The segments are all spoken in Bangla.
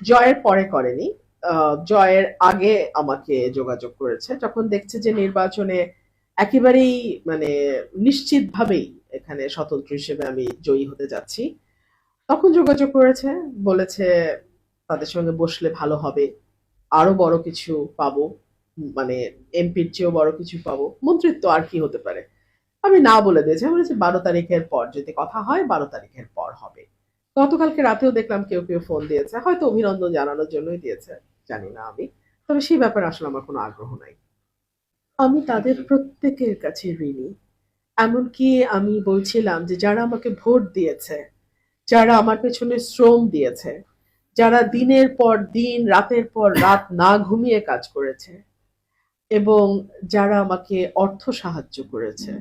জয়ের পরে করেনি। জয়ের আগে আমাকে যোগাযোগ করেছে। যখন দেখছে যে নির্বাচনে একেবারেই মানে নিশ্চিতভাবেই এখানে স্বতন্ত্র হিসেবে আমি জয়ী হতে যাচ্ছি, তখন যোগাযোগ করেছে, বলেছে তাদের সঙ্গে বসলে ভালো হবে, আরও বড় কিছু পাবো মানে এমপির চেয়েও বড় কিছু পাবো, মন্ত্রিত্ব আর কি হতে পারে। আমি না বলে দিয়েছি, আমি বলেছি বারো তারিখের পর যদি কথা হয়, বারো তারিখের পর হবে। গতকালকে রাতেও দেখলাম কেউ কেউ ফোন দিয়েছে। হয়তো অভিনন্দন জানানোর জন্যই দিয়েছে, জানি না আমি। তবে সেই ব্যাপারে আসলে আমার কোনো আগ্রহ নাই। আমি তাদের প্রত্যেকের কাছে ঋণী। এমনকি আমি বলছিলাম যে যারা আমাকে ভোট দিয়েছে, যারা আমার পেছনে শ্রম দিয়েছে, যারা দিনের পর দিন, রাতের পর রাত না ঘুমিয়ে কাজ করেছে এবং যারা আমাকে অর্থ সাহায্য করেছে।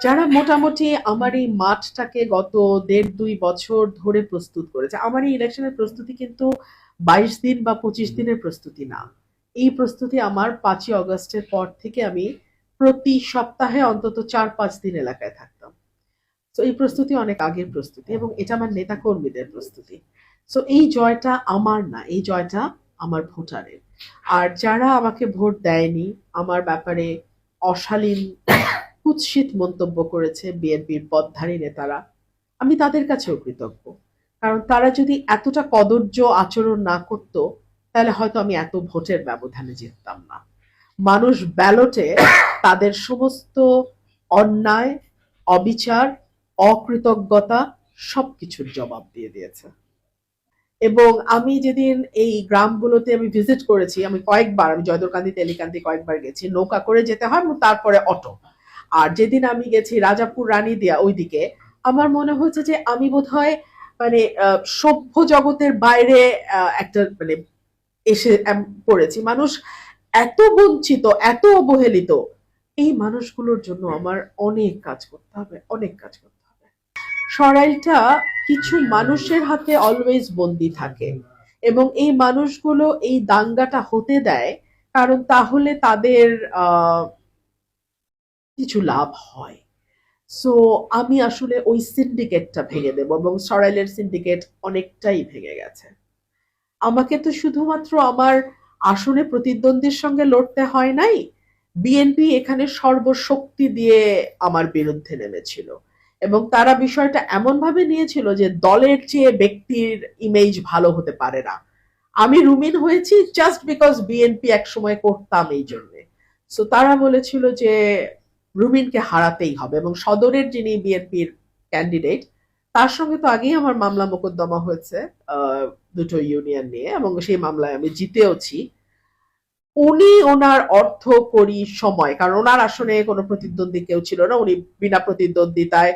যারা মোটামুটি আমার এই মাঠটাকে গত দেড় দুই বছর ধরে প্রস্তুত করেছে আমার এই ইলেকশনের প্রস্তুতি কিন্তু বাইশ দিন বা পঁচিশ দিনের প্রস্তুতি না। এই প্রস্তুতি আমার পাঁচই অগস্টের পর থেকে আমি প্রতি সপ্তাহে অন্তত চার পাঁচ দিন এলাকায় থাকতাম। তো এই প্রস্তুতি অনেক আগের প্রস্তুতি এবং এটা আমার নেতাকর্মীদের প্রস্তুতি। সো এই জয়টা আমার না এই জয়টা আমার ভোটারের। আর যারা আমাকে ভোট দেয়নি আমার ব্যাপারে অশালীন কুৎসিত মন্তব্য করেছে বিএনপির পদধারী নেতারা। আমি তাদের কাছেও কৃতজ্ঞ। কারণ তারা যদি এতটা কদর্য আচরণ না করত, তাহলে হয়তো আমি এত ভোটের ব্যবধানে জিততাম না। মানুষ ব্যালটে তাদের সমস্ত অন্যায়, অবিচার, অকৃতজ্ঞতা সবকিছুর জবাব দিয়ে দিয়েছে। এবং আমি যেদিন এই গ্রামগুলোতে আমি ভিজিট করেছি, আমি কয়েকবার, আমি জয়দুরকান্দি তেলিকান্দি কয়েকবার গেছি, নৌকা করে যেতে হয় তারপরে অটো। আর যেদিন আমি গেছি রাজাপুর রানী দিয়া ওইদিকে আমার মনে হয়েছে যে আমি বোধহয় মানে আহ, সভ্য জগতের বাইরে একটা মানে এসে পড়েছি। মানুষ এত বঞ্চিত এত অবহেলিত এই মানুষগুলোর জন্য আমার অনেক কাজ করতে হবে অনেক কাজ করতে হবে। সরাইলটা কিছু মানুষের হাতে অলওয়েজ বন্দি থাকে এবং এই মানুষগুলো এই দাঙ্গাটা হতে দেয় কারণ তাহলে তাদের আহ কিছু লাভ হয়। সো আমি আসলে ওই সিন্ডিকেটটা ভেঙে দেব এবং সরাইলের সিন্ডিকেট অনেকটাই ভেঙে গেছে। আমাকে তো শুধুমাত্র আমার আসনে প্রতিদ্বন্দ্বীর সঙ্গে লড়তে হয় নাই বিএনপি এখানে সর্বশক্তি দিয়ে আমার বিরুদ্ধে নেমেছিল এবং তারা বিষয়টা এমন ভাবে নিয়েছিল যে দলের চেয়ে ব্যক্তির ইমেজ ভালো হতে পারে না। আমি রুমিন হয়েছি জাস্ট বিকজ বিএনপি এক সময় করতাম এই জন্যে। সো তারা বলেছিল যে রুমিনকে হারাতেই হবে এবং সদরের যিনি বিএনপির ক্যান্ডিডেট তার সঙ্গে তো আগেই আমার মামলা মোকদ্দমা হয়েছে দুটো ইউনিয়ন নিয়ে এবং সেই মামলায় আমি জিতেওছি। উনি ওনার অর্থ করি সময়, কারণ ওনার আসনে কোনো প্রতিদ্বন্দ্বী কেউ ছিল না, উনি বিনা প্রতিদ্বন্দ্বিতায়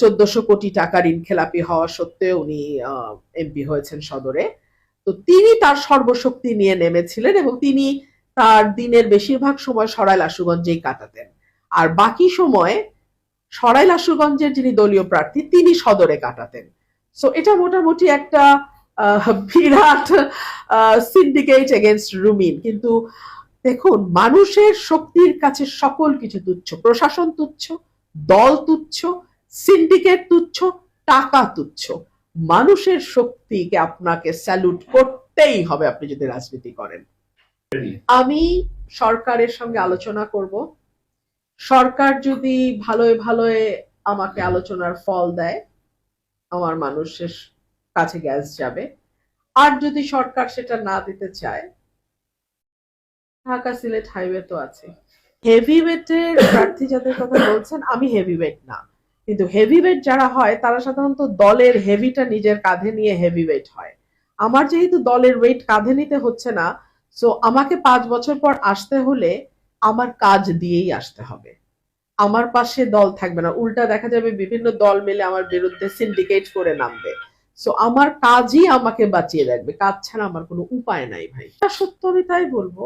চোদ্দশো কোটি টাকা ঋণ খেলাপি হওয়া সত্ত্বেও উনি এমপি হয়েছেন সদরে। তো তিনি তার সর্বশক্তি নিয়ে নেমেছিলেন এবং তিনি তার দিনের বেশিরভাগ সময় সরাইল আশুগঞ্জেই কাটাতেন। আর বাকি সময় সরাইল আশুগঞ্জের যিনি দলীয় প্রার্থী তিনি সদরে কাটাতেন। সো এটা মোটামুটি একটা আহ, বিরাট সিন্ডিকেট এগেনস্ট রুমিন। কিন্তু দেখুন মানুষের শক্তির কাছে সকল কিছু তুচ্ছ। প্রশাসন তুচ্ছ দল তুচ্ছ সিন্ডিকেট তুচ্ছ টাকা তুচ্ছ। মানুষের শক্তিকে আপনাকে স্যালুট করতেই হবে আপনি যদি রাজনীতি করেন। আমি সরকারের সঙ্গে আলোচনা করব। সরকার যদি ভালোই ভালোই আমাকে আলোচনার ফল দেয়, আমার মানুষের কাছে গ্যাস যাবে। আর যদি সরকার সেটা না দিতে চায়, ঢাকা সিলেট হাইওয়ে তো আছে। হেভি ওয়েটের প্রার্থী যাদের কথা বলছেন, আমি হেভি ওয়েট না। কিন্তু হেভি ওয়েট যারা হয়, তারা সাধারণত দলের হেভিটা নিজের কাঁধে নিয়ে হেভি ওয়েট হয়। আমার যেহেতু দলের ওয়েট কাঁধে নিতে হচ্ছে না সো আমাকে পাঁচ বছর পর আসতে হলে আমার কাজ দিয়েই আসতে হবে। আমার পাশে দল থাকবে না। উল্টা দেখা যাবে বিভিন্ন দল মিলে আমার বিরুদ্ধে সিন্ডিকেট করে নামবে। সো আমার কাজই আমাকে বাঁচিয়ে রাখবে। কাজ ছাড়া আমার কোনো উপায় নাই ভাই। যা সত্য আমি তাই বলব।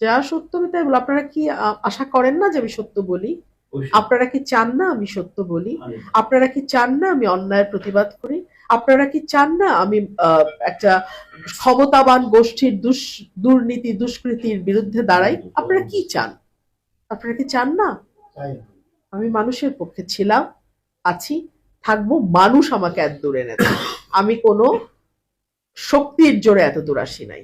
যা সত্য আমি তাই বলব। আপনারা কি আশা করেন না যে আমি সত্য বলি? আপনারা কি চান না আমি সত্য বলি? আপনারা কি চান না আমি অন্যায়ের প্রতিবাদ করি? আপনারা কি চান না আমি আহ, একটা ক্ষমতাবান গোষ্ঠীর দুর্নীতি দুষ্কৃতির বিরুদ্ধে দাঁড়াই আপনারা কি চান? আপনারা কি চান না? আমি মানুষের পক্ষে ছিলাম আছি থাকব মানুষ আমাকে এত দূরে নেবে আমি কোনো শক্তির জোরে এত দূর আসি নাই।